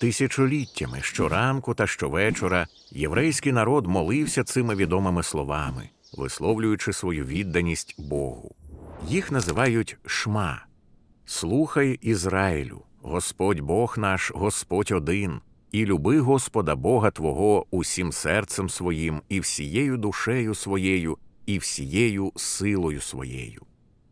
Тисячоліттями щоранку та щовечора єврейський народ молився цими відомими словами, висловлюючи свою відданість Богу. Їх називають шма. Слухай Ізраїлю, Господь Бог наш, Господь один, і люби Господа Бога Твого усім серцем своїм, і всією душею своєю, і всією силою своєю.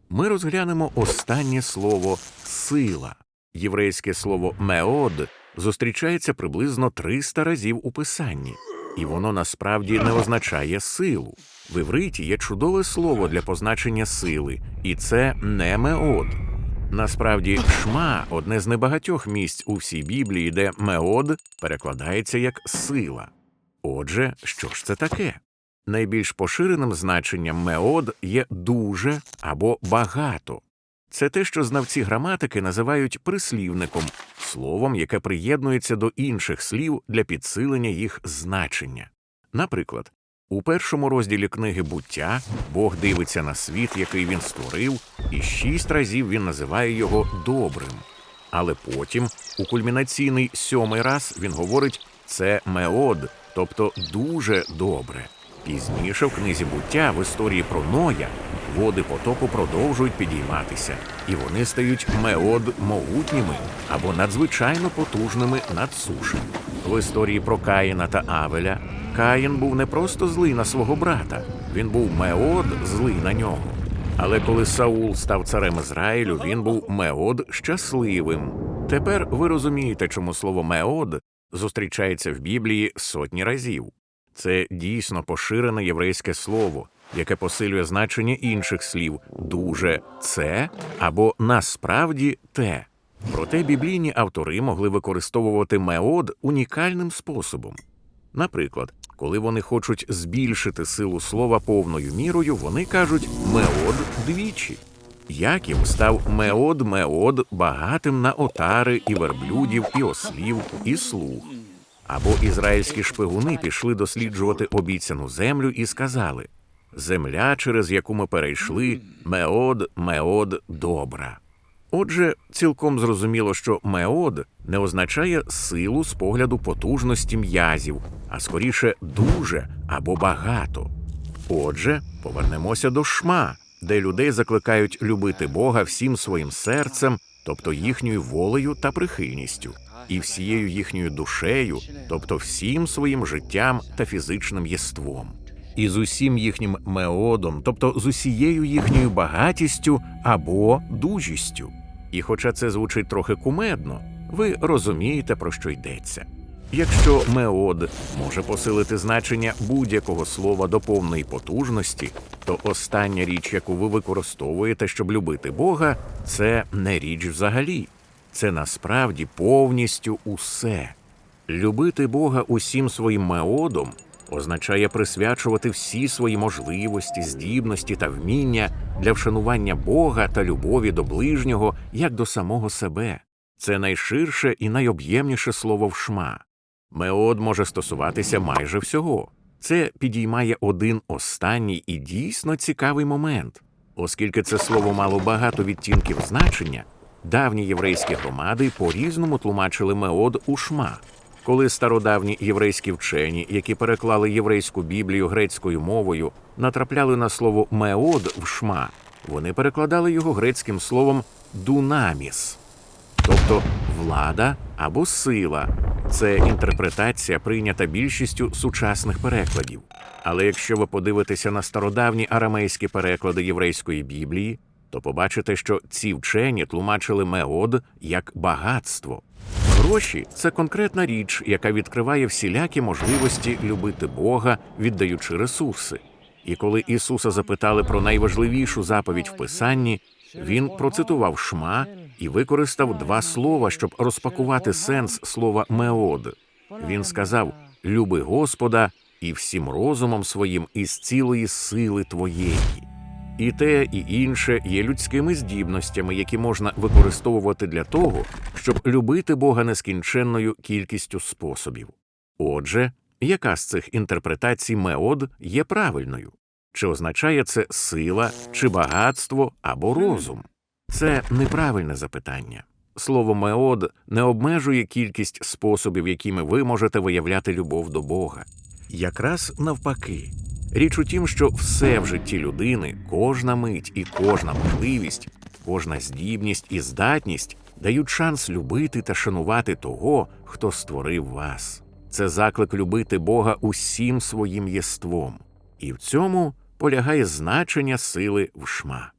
Ми розглянемо останнє слово сила. Єврейське слово меод зустрічається приблизно 300 разів у писанні, і воно насправді не означає силу. В івриті є чудове слово для позначення сили, і це не меод. Насправді, шма одне з небагатьох місць у всій Біблії, де меод перекладається як сила. Отже, що ж це таке? Найбільш поширеним значенням меод є дуже або багато. Це те, що знавці граматики називають прислівником, словом, яке приєднується до інших слів для підсилення їх значення. Наприклад, у першому розділі книги буття Бог дивиться на світ, який він створив, і шість разів він називає його добрим. Але потім, у кульмінаційний сьомий раз, він говорить це меод, тобто дуже добре. Пізніше в книзі буття в історії про Ноя води потопу продовжують підійматися, і вони стають меод могутніми або надзвичайно потужними над сушею. В історії про Каїна та Авеля Каїн був не просто злий на свого брата, він був меод злий на нього. Але коли Саул став царем Ізраїлю, він був меод щасливим. Тепер ви розумієте, чому слово меод зустрічається в Біблії сотні разів. Це дійсно поширене єврейське слово, яке посилює значення інших слів дуже це або насправді те. Проте біблійні автори могли використовувати меод унікальним способом. Наприклад, коли вони хочуть збільшити силу слова повною мірою, вони кажуть меод двічі. Яків став меод меод багатим на отари і верблюдів, і ослів, і слуг. Або ізраїльські шпигуни пішли досліджувати обіцяну землю і сказали Земля, через яку ми перейшли, меод, меод добра. Отже, цілком зрозуміло, що меод не означає силу з погляду потужності м'язів, а скоріше дуже або багато. Отже, повернемося до шма, де людей закликають любити Бога всім своїм серцем, тобто їхньою волею та прихильністю, і всією їхньою душею, тобто всім своїм життям та фізичним єством, і з усім їхнім меодом, тобто з усією їхньою багатістю або дужістю. І хоча це звучить трохи кумедно, ви розумієте, про що йдеться. Якщо меод може посилити значення будь-якого слова до повної потужності, то остання річ, яку ви використовуєте, щоб любити Бога, це не річ взагалі. Це насправді повністю усе. Любити Бога усім своїм меодом означає присвячувати всі свої можливості, здібності та вміння для вшанування Бога та любові до ближнього як до самого себе. Це найширше і найоб'ємніше слово в шма. Меод може стосуватися майже всього. Це підіймає один останній і дійсно цікавий момент, оскільки це слово мало багато відтінків значення. Давні єврейські громади по-різному тлумачили меод у шма. Коли стародавні єврейські вчені, які переклали єврейську біблію грецькою мовою, натрапляли на слово меод в шма, вони перекладали його грецьким словом дунаміс, тобто влада або сила. Це інтерпретація, прийнята більшістю сучасних перекладів. Але якщо ви подивитеся на стародавні арамейські переклади єврейської біблії, то побачите, що ці вчені тлумачили меод як багатство. Гроші це конкретна річ, яка відкриває всілякі можливості любити Бога, віддаючи ресурси. І коли Ісуса запитали про найважливішу заповідь в Писанні, він процитував шма і використав два слова, щоб розпакувати сенс слова меод. Він сказав: Люби Господа і всім розумом своїм із цілої сили твоєї. І те, і інше є людськими здібностями, які можна використовувати для того, щоб любити Бога нескінченною кількістю способів. Отже, яка з цих інтерпретацій меод є правильною? Чи означає це сила, чи багатство або розум? Це неправильне запитання. Слово меод не обмежує кількість способів, якими ви можете виявляти любов до Бога. Якраз навпаки. Річ у тім, що все в житті людини, кожна мить і кожна можливість, кожна здібність і здатність дають шанс любити та шанувати того, хто створив вас. Це заклик любити Бога усім своїм єством. І в цьому полягає значення сили в шма.